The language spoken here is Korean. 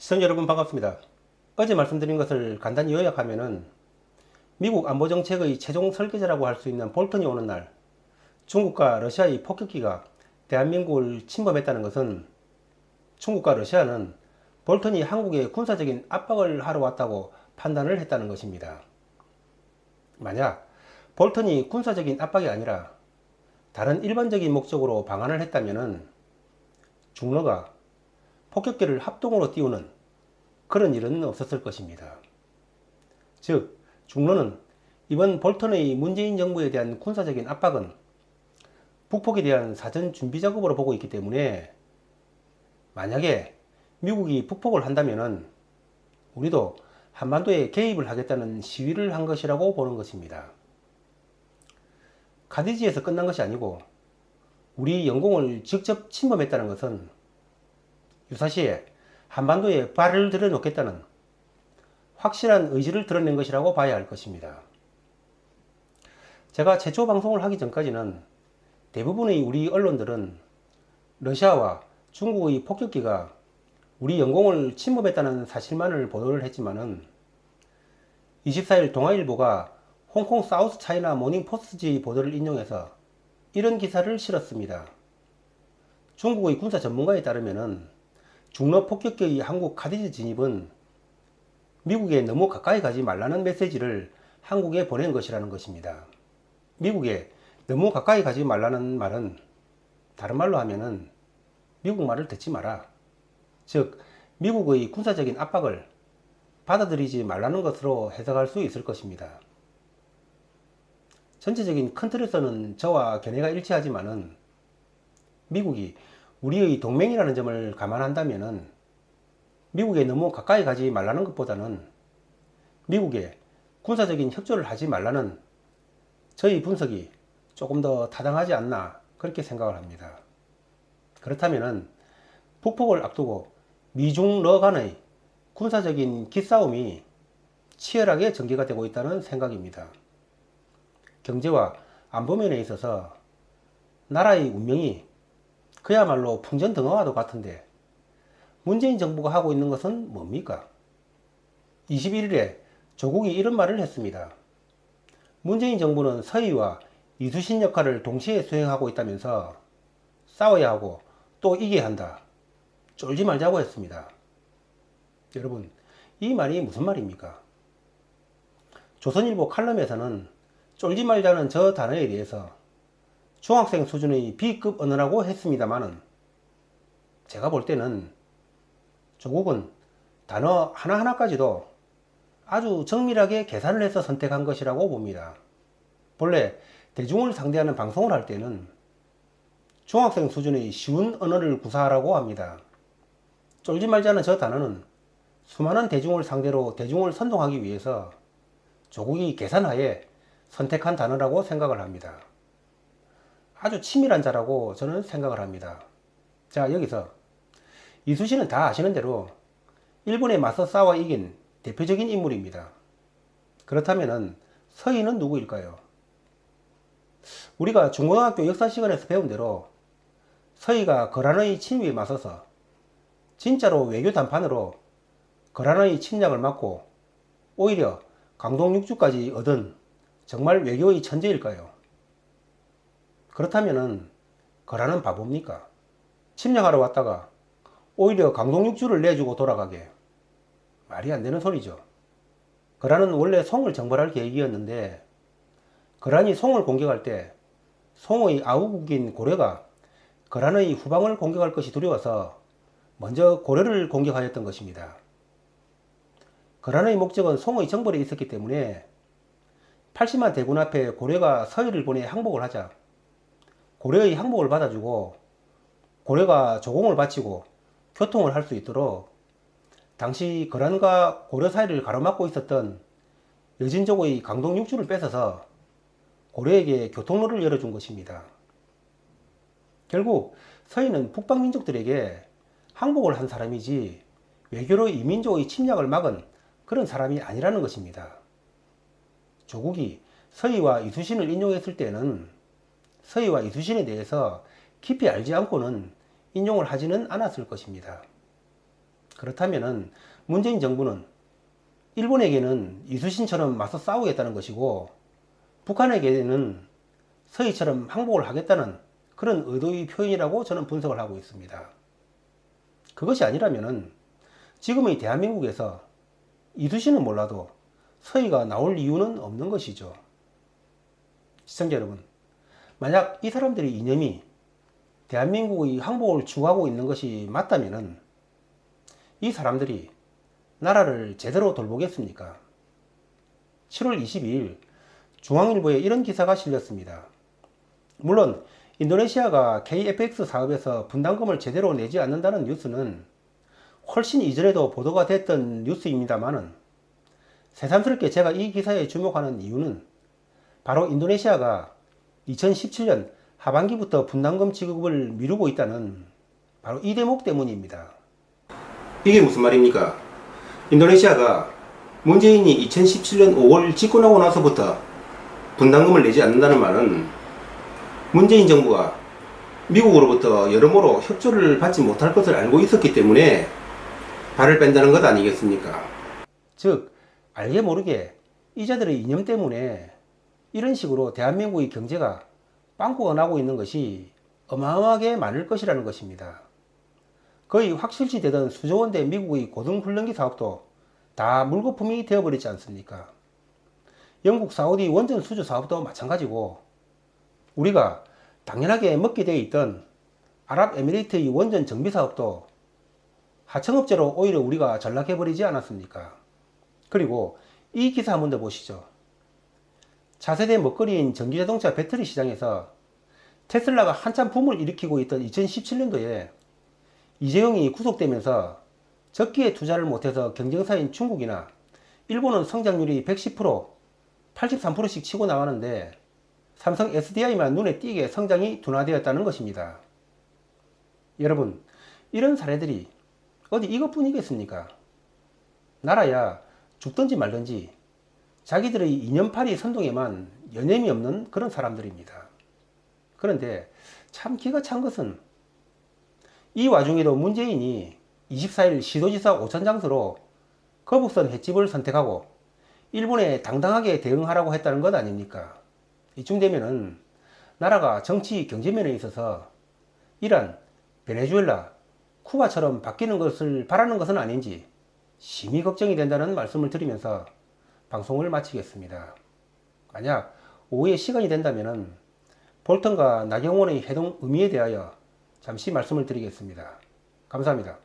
시청자 여러분 반갑습니다. 어제 말씀드린 것을 간단히 요약하면은 미국 안보 정책의 최종 설계자라고 할 수 있는 볼턴이 오는 날 중국과 러시아의 폭격기가 대한민국을 침범했다는 것은 중국과 러시아는 볼턴이 한국에 군사적인 압박을 하러 왔다고 판단을 했다는 것입니다. 만약 볼턴이 군사적인 압박이 아니라 다른 일반적인 목적으로 방한을 했다면은 중러가 폭격기를 합동으로 띄우는 그런 일은 없었을 것입니다. 즉, 중로는 이번 볼턴의 문재인 정부에 대한 군사적인 압박은 북폭에 대한 사전 준비 작업으로 보고 있기 때문에 만약에 미국이 북폭을 한다면은 우리도 한반도에 개입을 하겠다는 시위를 한 것이라고 보는 것입니다. 카디지에서 끝난 것이 아니고 우리 영공을 직접 침범했다는 것은 유사시에 한반도에 발을 들여놓겠다는 확실한 의지를 드러낸 것이라고 봐야 할 것입니다. 제가 최초 방송을 하기 전까지는 대부분의 우리 언론들은 러시아와 중국의 폭격기가 우리 영공을 침범했다는 사실만을 보도를 했지만은 24일 동아일보가 홍콩 사우스 차이나 모닝 포스트지 보도를 인용해서 이런 기사를 실었습니다. 중국의 군사 전문가에 따르면은 중러 폭격기의 한국 카디지 진입은 미국에 너무 가까이 가지 말라는 메시지를 한국에 보낸 것이라는 것입니다. 미국에 너무 가까이 가지 말라는 말은 다른 말로 하면은 미국 말을 듣지 마라. 즉, 미국의 군사적인 압박을 받아들이지 말라는 것으로 해석할 수 있을 것입니다. 전체적인 큰 틀에서는 저와 견해가 일치하지만은 미국이 우리의 동맹이라는 점을 감안한다면은 미국에 너무 가까이 가지 말라는 것보다는 미국에 군사적인 협조를 하지 말라는 저희 분석이 조금 더 타당하지 않나 그렇게 생각을 합니다. 그렇다면은 북폭을 앞두고 미중 러 간의 군사적인 기싸움이 치열하게 전개가 되고 있다는 생각입니다. 경제와 안보면에 있어서 나라의 운명이 그야말로 풍전등화와도 같은데 문재인 정부가 하고 있는 것은 뭡니까? 21일에 조국이 이런 말을 했습니다. 문재인 정부는 서희와 이수신 역할을 동시에 수행하고 있다면서 싸워야 하고 또 이겨야 한다. 쫄지 말자고 했습니다. 여러분, 이 말이 무슨 말입니까? 조선일보 칼럼에서는 쫄지 말자는 저 단어에 대해서 중학생 수준의 B급 언어라고 했습니다만은 제가 볼 때는 조국은 단어 하나하나까지도 아주 정밀하게 계산을 해서 선택한 것이라고 봅니다. 본래 대중을 상대하는 방송을 할 때는 중학생 수준의 쉬운 언어를 구사하라고 합니다. 쫄지 말자는 저 단어는 수많은 대중을 상대로 대중을 선동하기 위해서 조국이 계산하에 선택한 단어라고 생각을 합니다. 아주 치밀한 자라고 저는 생각을 합니다. 자, 여기서 이수신은 다 아시는 대로 일본에 맞서 싸워 이긴 대표적인 인물입니다. 그렇다면 서희는 누구일까요? 우리가 중고등학교 역사 시간에서 배운 대로 서희가 거란의 침입에 맞서서 진짜로 외교 단판으로 거란의 침략을 막고 오히려 강동 육주까지 얻은 정말 외교의 천재일까요? 그렇다면은 거란은 바보입니까? 침략하러 왔다가 오히려 강동육주를 내주고 돌아가게 말이 안 되는 소리죠. 거란은 원래 송을 정벌할 계획이었는데 거란이 송을 공격할 때 송의 아우국인 고려가 거란의 후방을 공격할 것이 두려워서 먼저 고려를 공격하였던 것입니다. 거란의 목적은 송의 정벌에 있었기 때문에 80만 대군 앞에 고려가 서해를 보내 항복을 하자 고려의 항복을 받아주고 고려가 조공을 바치고 교통을 할 수 있도록 당시 거란과 고려 사이를 가로막고 있었던 여진족의 강동 육주를 뺏어서 고려에게 교통로를 열어준 것입니다. 결국 서인은 북방 민족들에게 항복을 한 사람이지 외교로 이민족의 침략을 막은 그런 사람이 아니라는 것입니다. 조국이 서희와 이수신을 인용했을 때는 서희와 이수신에 대해서 깊이 알지 않고는 인용을 하지는 않았을 것입니다. 그렇다면은 문재인 정부는 일본에게는 이수신처럼 맞서 싸우겠다는 것이고 북한에게는 서해처럼 항복을 하겠다는 그런 의도의 표현이라고 저는 분석을 하고 있습니다. 그것이 아니라면은 지금의 대한민국에서 이수신은 몰라도 서해가 나올 이유는 없는 것이죠. 시청자 여러분, 만약 이 사람들의 이념이 대한민국의 항복을 추구하고 있는 것이 맞다면은 이 사람들이 나라를 제대로 돌보겠습니까? 7월 22일 중앙일보에 이런 기사가 실렸습니다. 물론 인도네시아가 KFX 사업에서 분담금을 제대로 내지 않는다는 뉴스는 훨씬 이전에도 보도가 됐던 뉴스입니다만은 새삼스럽게 제가 이 기사에 주목하는 이유는 바로 인도네시아가 2017년 하반기부터 분담금 지급을 미루고 있다는 바로 이 대목 때문입니다. 이게 무슨 말입니까? 인도네시아가 문재인이 2017년 5월 집권하고 나서부터 분담금을 내지 않는다는 말은 문재인 정부가 미국으로부터 여러모로 협조를 받지 못할 것을 알고 있었기 때문에 발을 뺀다는 것 아니겠습니까? 즉, 알게 모르게 이자들의 이념 때문에 이런 식으로 대한민국의 경제가 빵꾸가 나고 있는 것이 어마어마하게 많을 것이라는 것입니다. 거의 확실시 되던 수조원대 미국의 고등훈련기 사업도 다 물거품이 되어버리지 않습니까? 영국 사우디 원전 수주 사업도 마찬가지고 우리가 당연하게 먹게 되어 있던 아랍에미리트의 원전 정비 사업도 하청업체로 오히려 우리가 전락해버리지 않았습니까? 그리고 이 기사 한번 더 보시죠. 차세대 먹거리인 전기자동차 배터리 시장에서 테슬라가 한참 붐을 일으키고 있던 2017년도에 이재용이 구속되면서 적기에 투자를 못해서 경쟁사인 중국이나 일본은 성장률이 110%, 83%씩 치고 나가는데 삼성 SDI만 눈에 띄게 성장이 둔화되었다는 것입니다. 여러분, 이런 사례들이 어디 이것뿐이겠습니까? 나라야 죽든지 말든지 자기들의 이념팔이 선동에만 여념이 없는 그런 사람들입니다. 그런데 참 기가 찬 것은 이 와중에도 문재인이 24일 시도지사 오천 장소로 거북선 횟집을 선택하고 일본에 당당하게 대응하라고 했다는 것 아닙니까? 이쯤 되면은 나라가 정치 경제면에 있어서 이란, 베네수엘라, 쿠바처럼 바뀌는 것을 바라는 것은 아닌지 심히 걱정이 된다는 말씀을 드리면서 방송을 마치겠습니다. 만약 오후에 시간이 된다면 볼턴과 나경원의 회동 의미에 대하여 잠시 말씀을 드리겠습니다. 감사합니다.